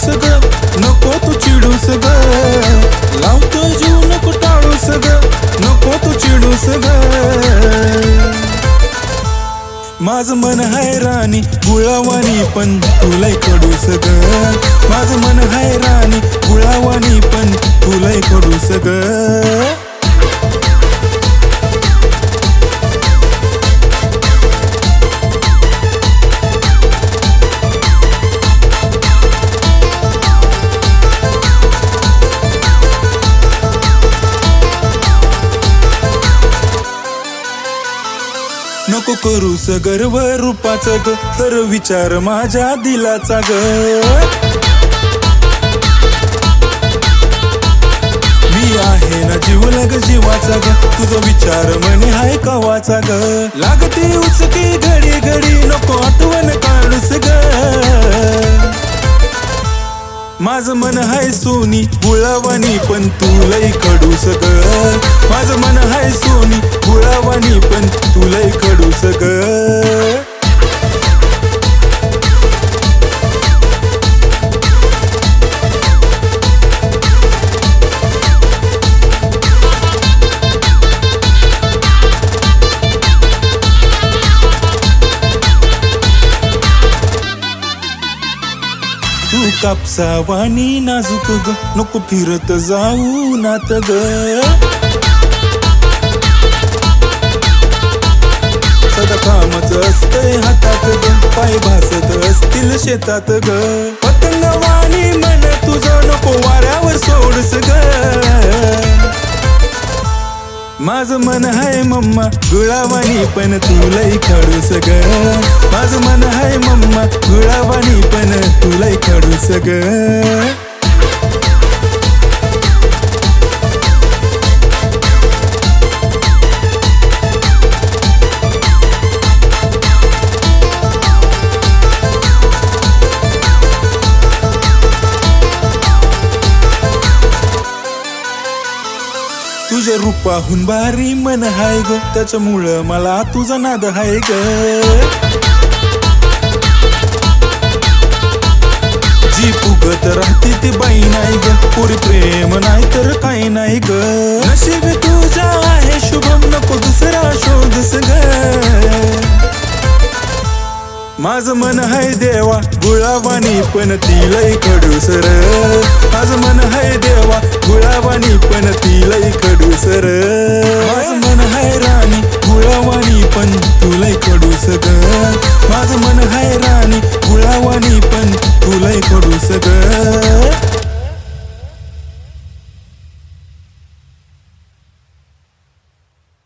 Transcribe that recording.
टाळूस नको तू चिडू ग लावतो जीव नको टाळू ग नको तू चिडूस ग माझ मन हैराणी गुळावानी पण तुलाय कडूस ग माझ मन हैराणी गुळावानी पण तुलाय कडूस ग नको करू गर्व रूपाच ग. तर विचार माझ्या दिलाचा ग. मी आहे ना जीव लग जीवाचा ग. तुझा विचार म्हणे हाय कवाचा ग. लागते उचकी घडी घडी नको आठवण काढूस ग. माझं मन हाय सोनी गुळावानी पण तुलई कडू ग. माझं मन हाय सोनी गुळावानी पण तुलई कडूस कापसा तू कापसावानी नाजूक ग नको फिरत जाऊ नात ग. शेतात ग. पतंगवाणी मन तुझं नको वाऱ्यावर सोडस ग. माझं मन हाय मम्मा गुळावानी पण तुलाही खडूस ग. माझं मन हाय मम्मा गुळावानी पण तुलाही खडूस ग. तुझ्या रूपाहून भारी मन हाय ग. त्याच्यामुळं मला तुझा नाद हाय ग. जी फुगत राहते ती बाई नाही ग. पुरी प्रेम नाही तर काही नाही ग. नशीब तुझा आहे शुभम. नको दुसरा शोधस ग माझं मन हाय देवा गुळावानी पण तिलई खडूसर माझं मन हाय देवा गुळावानी पण तिलई खडूसर माझ मन हाय राणी गुळावानी पण